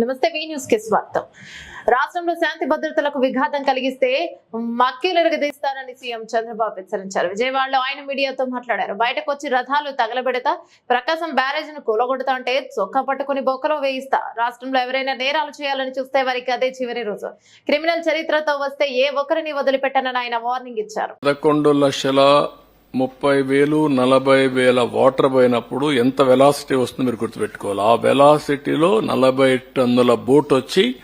నమస్తే వి న్యూస్కి స్వాగతం. రాష్ట్రంలో శాంతి భద్రతలకు విఘాతం కలిగిస్తే మక్కీలు ఎరగదీస్తారని సీఎం చంద్రబాబు హెచ్చరించారు. విజయవాడలో ఆయన మీడియాతో మాట్లాడారు. బయటకు వచ్చి రథాలు తగలబెడతా ప్రకాశం బ్యారేజ్ను కూలగొడతా అంటే చొక్కా పట్టుకుని బొక్కలో వేయిస్తా. రాష్ట్రంలో ఎవరైనా నేరాలు చేయాలని చూస్తే వారికి అదే చివరి రోజు. క్రిమినల్ చరిత్రతో వస్తే ఏ ఒక్కరిని వదిలిపెట్టనని ఆయన వార్నింగ్ ఇచ్చారు. పదకొండు లక్షల ముప్పై వేలు నలభై వేల వాటర్ పోయినప్పుడు ఎంత వెలాసిటీ వస్తుందో మీరు గుర్తుపెట్టుకోవాలి. ఆ వెలాసిటీలో నలభై టన్నుల బోట్ వచ్చి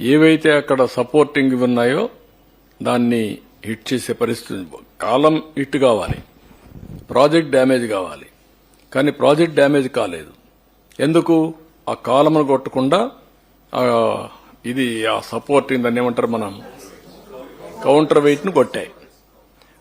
ఏవైతే అక్కడ సపోర్టింగ్ ఉన్నాయో దాన్ని హిట్ చేసే పరిస్థితి కాలం హిట్ కావాలి. ప్రాజెక్ట్ డ్యామేజ్ కావాలి. కానీ ప్రాజెక్ట్ డ్యామేజ్ కాలేదు. ఎందుకు? ఆ కాలమును కొట్టకుండా ఇది ఆ సపోర్టింగ్ దాన్ని ఏమంటారు మనం? కౌంటర్ వెయిట్ను కొట్టాయి.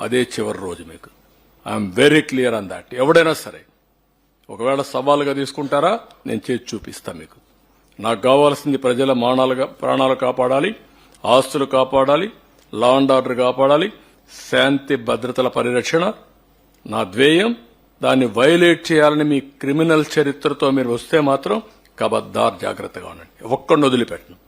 అదే చివరి రోజు మీకు. I'm very clear on that ఎవడైనా సరే ఒకవేళ సవాలుగా తీసుకుంటారా నేను చేసి చూపిస్తా మీకు. నాకు కావాల్సింది ప్రజల మానాలుగా ప్రాణాలు కాపాడాలి ఆస్తులు కాపాడాలి లా అండ్ ఆర్డర్ కాపాడాలి శాంతి భద్రతల పరిరక్షణ నా ధ్యేయం దాన్ని వైలేట్ చేయాలని మీ క్రిమినల్ చరిత్రతో మీరు వస్తే మాత్రం కబద్దార్ జాగ్రత్తగా ఉండండి. ఒక్కడిని వదిలిపెట్టను.